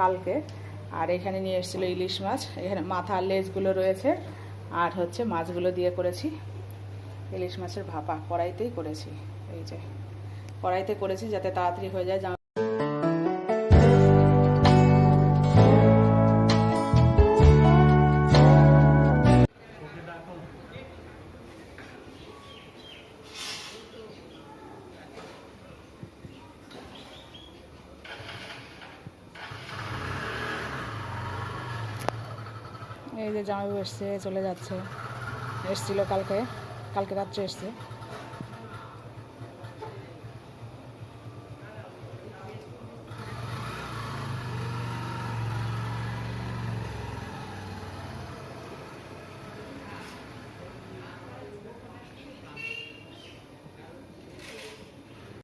কালকে। আর এখানে নিয়ে এসেছিল ইলিশ মাছ। এখানে মাথার লেজগুলো রয়েছে। আর হচ্ছে মাছগুলো দিয়ে করেছি ইলিশ মাছের ভাপা। কড়াইতেই করেছি। এই যে, কড়াইতে করেছি যাতে তাড়াতাড়ি হয়ে যায়। এই যে জামাইবু এসছে, চলে যাচ্ছে। এসছিল কালকে কালকে রাত্রে এসছে।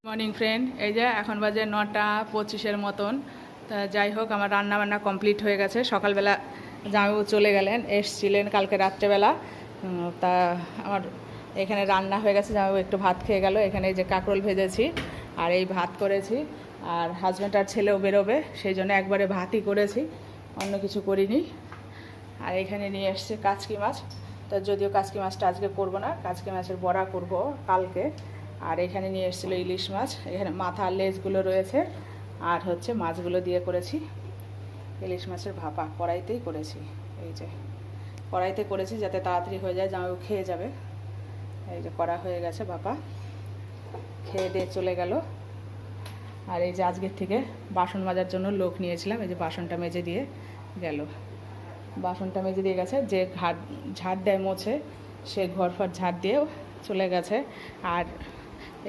মর্নিং ফ্রেন্ড এই যে এখন বাজে নটা পঁচিশের মতন। তা যাই হোক, আমার রান্না বান্না কমপ্লিট হয়ে গেছে। সকালবেলা জামাইবাবু চলে গেলেন, এসছিলেন কালকে রাত্রেবেলা। তা আমার এখানে রান্না হয়ে গেছে, জামাইবাবু একটু ভাত খেয়ে গেল, এখানে যে কাঁকরোল ভেজেছি আর এই ভাত করেছি। আর হাজব্যান্ড আর ছেলেও বেরোবে, সেই জন্য একবারে ভাতই করেছি, অন্য কিছু করিনি। আর এখানে নিয়ে এসছে কাচকি মাছ। তা যদিও কাচকি মাছটা আজকে করব না, কাচকি মাছের বড়া করব কালকে। আর এখানে নিয়ে এসেছিল ইলিশ মাছ, এখানে মাথার লেজগুলো রয়েছে, আর হচ্ছে মাছগুলো দিয়ে করেছি। ইলিশ মাছের ভাপা কড়াইতেই করেছি, এই যে। কড়াইতে করেছি যাতে তাড়াতাড়ি হয়ে যায়, জামাইবাবু খেয়ে যাবে। এই যে করা হয়ে গেছে ভাপা, খেয়ে দিয়ে চলে গেল। আর এই যে আজকের থেকে বাসন মাজার জন্য লোক নিয়েছিলাম, এই যে বাসনটা মেজে দিয়ে গেল। বাসনটা মেজে দিয়ে গেছে, যে ঘাট, ঝাড় দেয় মোছে, সে ঘর ফর ঝাড় দিয়েও চলে গেছে। আর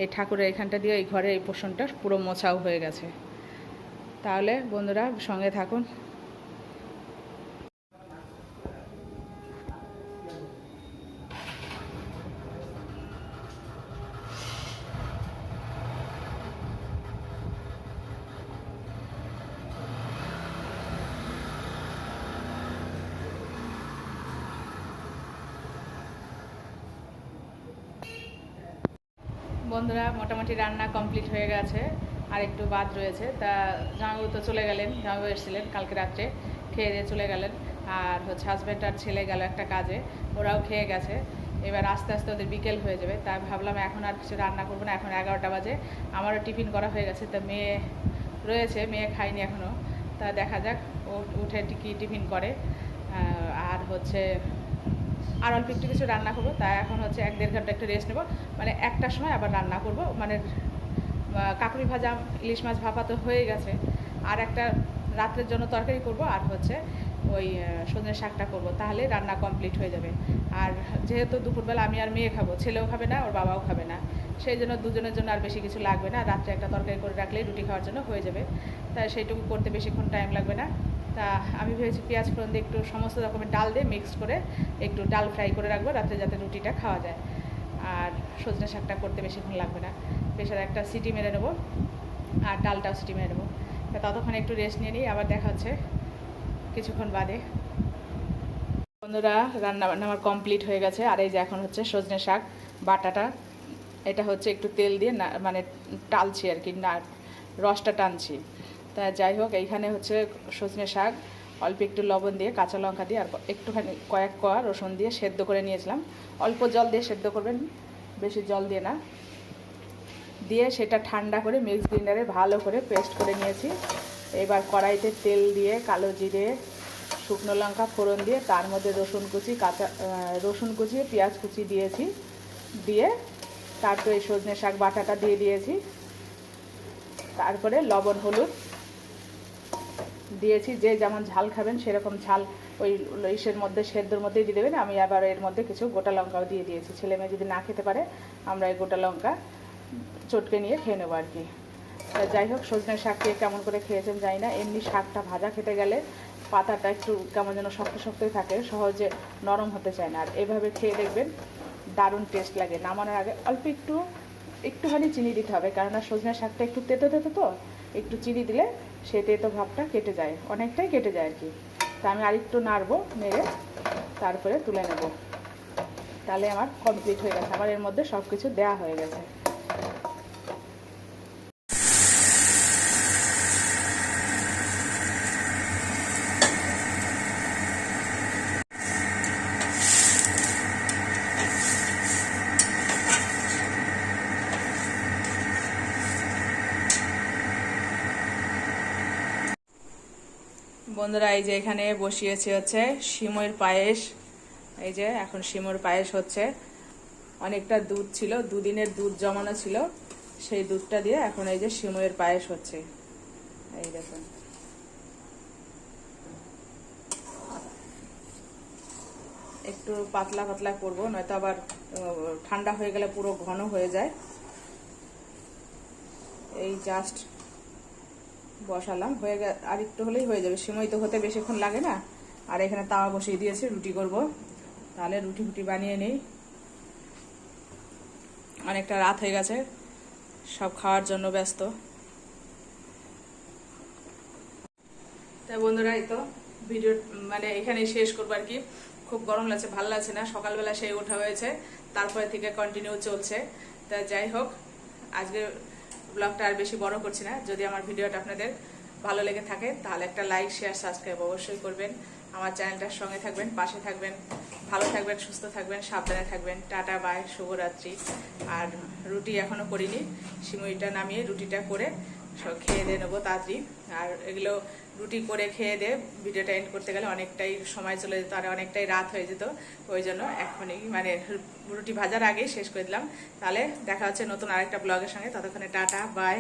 এই ঠাকুরের এখানটা দিয়ে এই ঘরে এই পোষণটা পুরো মোছাও হয়ে গেছে। তাহলে বন্ধুরা সঙ্গে থাকুন বন্ধুরা মোটামুটি রান্না কমপ্লিট হয়ে গেছে, আর একটু বাদ রয়েছে। তা জামাইবাবু তো চলে গেলেন, জামাইবাবু এসেছিলেন কালকে রাত্রে, খেয়ে দিয়ে চলে গেলেন। আর হচ্ছে হাজব্যান্ড আর ছেলে গেল একটা কাজে, ওরাও খেয়ে গেছে। এবার আস্তে আস্তে ওদের বিকেল হয়ে যাবে তাই ভাবলাম এখন আর কিছু রান্না করব না, এখন এগারোটা বাজে। আমারও টিফিন করা হয়ে গেছে, তা মেয়ে রয়েছে, মেয়ে খায়নি এখনও তা দেখা যাক, ও উঠে কি টিফিন করে। আর হচ্ছে আর অল্প একটু কিছু রান্না করব তাই এখন হচ্ছে এক দেড় ঘণ্টা একটু রেস্ট নেব। মানে একটার সময় আবার রান্না করব মানে কাকুরি ভাজা, ইলিশ মাছ ভাপা তো হয়ে গেছে। আর একটা রাত্রের জন্য তরকারি করব, আর হচ্ছে ওই সজনে শাকটা করব, তাহলে রান্না কমপ্লিট হয়ে যাবে। আর যেহেতু দুপুরবেলা আমি আর মেয়ে খাব, ছেলেও খাবে না, ওর বাবাও খাবে না। সেই জন্য দুজনের জন্য আর বেশি কিছু লাগবে না, রাত্রে একটা তরকারি করে রাখলেই রুটি খাওয়ার জন্য হয়ে যাবে। তাই সেইটুকু করতে বেশিক্ষণ টাইম লাগবে না। তা আমি ভেবেছি পেঁয়াজ ফোড়ন দিয়ে একটু সমস্ত রকমের ডাল দিয়ে মিক্স করে একটু ডাল ফ্রাই করে রাখব, রাত্রে যাতে রুটিটা খাওয়া যায়। আর সজনে শাকটা করতে বেশিক্ষণ লাগবে না। প্রেশারে একটা সিটি মেরে নেব, আর ডালটাও সিটি মেরে নেব। তা ততক্ষণ একটু রেস্ট নিয়ে নিই, আবার দেখা হচ্ছে কিছুক্ষণ বাদে। বন্ধুরা রান্না বান্না আমার কমপ্লিট হয়ে গেছে। আর এই যে এখন হচ্ছে সজনে শাক, বাটাটা, এটা হচ্ছে একটু তেল দিয়ে মানে টালছি আর কি, না, রসটা টানছি। তা যাই হোক, এইখানে হচ্ছে সজনে শাক, অল্প একটু লবণ দিয়ে কাঁচা লঙ্কা দিয়ে আর একটুখানি কয়েক কোয়া রসুন দিয়ে সেদ্ধ করে নিয়েছিলাম। অল্প জল দিয়ে সেদ্ধ করবেন, বেশি জল দিয়ে না। দিয়ে সেটা ঠান্ডা করে মিক্স গ্রিন্ডারে ভালো করে পেস্ট করে নিয়েছি। এবার কড়াইতে তেল দিয়ে কালো জিরে, শুকনো লঙ্কা ফোড়ন দিয়ে তার মধ্যে রসুন কুচি, কাঁচা রসুন কুচি, পেঁয়াজ কুচি দিয়েছি। দিয়ে তারপরে সজনে শাক বাটাটা দিয়ে দিয়েছি। তারপরে লবণ, হলুদ দিয়েছি, যে যেমন ঝাল খাবেন সেরকম ঝাল ওই ইসের মধ্যে, সেদ্ধর মধ্যেই দিয়ে দেবেন। আমি আবার এর মধ্যে কিছু গোটা লঙ্কাও দিয়ে দিয়েছি। ছেলে মেয়ে যদি না খেতে পারে, আমরা এই গোটা লঙ্কা চটকে নিয়ে খেয়ে নেব আর কি। যাই হোক সজনে শাককে কেমন করে খেয়েছেন জানি না। এমনি শাকটা ভাজা খেতে গেলে পাতাটা একটু কেমন যেন শক্ত শক্তই থাকে, সহজে নরম হতে চায় না। আর এভাবে খেয়ে দেখবেন দারুণ টেস্ট লাগে। নামানোর আগে অল্প একটু, একটুখানি চিনি দিতে হবে। কেননা সজনে শাকটা একটু তেতো তেতো তো, একটু চিনি দিলে সেই তো ভাবটা কেটে যায়। অনেকটাই কেটে যায় আর কি তা আমি আরেকটু নাড়বো, নেড়ে তারপরে তুলে নেব। তাহলে আমার কমপ্লিট হয়ে গেছে। আমার এর মধ্যে সব কিছু দেওয়া হয়ে গেছে। বন্ধুরা, এই যে এখানে বসিয়েছি হচ্ছে সিময়ের পায়েস। এই যে এখন সিমুর পায়েস হচ্ছে। অনেকটা দুধ ছিল, দুদিনের দুধ জমানো ছিল। সেই দুধটা দিয়ে এখন এই যে সিময়ের পায়েস হচ্ছে। এই দেখুন। একটু পাতলা পাতলা করব, নয়তো আবার ঠান্ডা হয়ে গেলে পুরো ঘন হয়ে যায়। এই জাস্ট বসালাম। হয়ে গে আর একটু হলেই হয়ে যাবে। সিমই তো হতে বেশিক্ষণ লাগে না। আর এখানে তাওয়া বসিয়ে দিয়েছি, রুটি করব। তাহলে রুটি ফুটি বানিয়ে নিই। অনেকটা রাত হয়ে গেছে, সব খাওয়ার জন্য ব্যস্ত। তাই বন্ধুরা, এই তো ভিডিও মানে এখানে শেষ করব আর কি। খুব গরম লাগছে, ভালো লাগছে না। সকালবেলা সেই ওঠা হয়েছে, তারপরে থেকে কন্টিনিউ চলছে। তা যাই হোক, আজকে ব্লগটা আর বেশি বড় করছি না। যদি আমার ভিডিওটা আপনাদের ভালো লেগে থাকে, তাহলে একটা লাইক শেয়ার সাবস্ক্রাইব অবশ্যই করবেন। আমার চ্যানেলটার সঙ্গে থাকবেন, পাশে থাকবেন, ভালো থাকবেন, সুস্থ থাকবেন, সাবধানে থাকবেন। টাটা বাই শুভরাত্রি। আর রুটি এখনও করিনি সিমুইটা নামিয়ে রুটিটা করে সব খেয়ে দিয়ে নেব তাড়াতাড়ি। আর এগুলো রুটি করে খেয়ে দিয়ে ভিডিওটা এন্ড করতে গেলে অনেকটাই সময় চলে যেত, আর অনেকটাই রাত হয়ে যেত। ওই জন্য এখনই মানে রুটি ভাজার আগেই শেষ করে দিলাম। তাহলে দেখা হচ্ছে নতুন আরেকটা ব্লগের সঙ্গে। ততক্ষণে টাটা বাই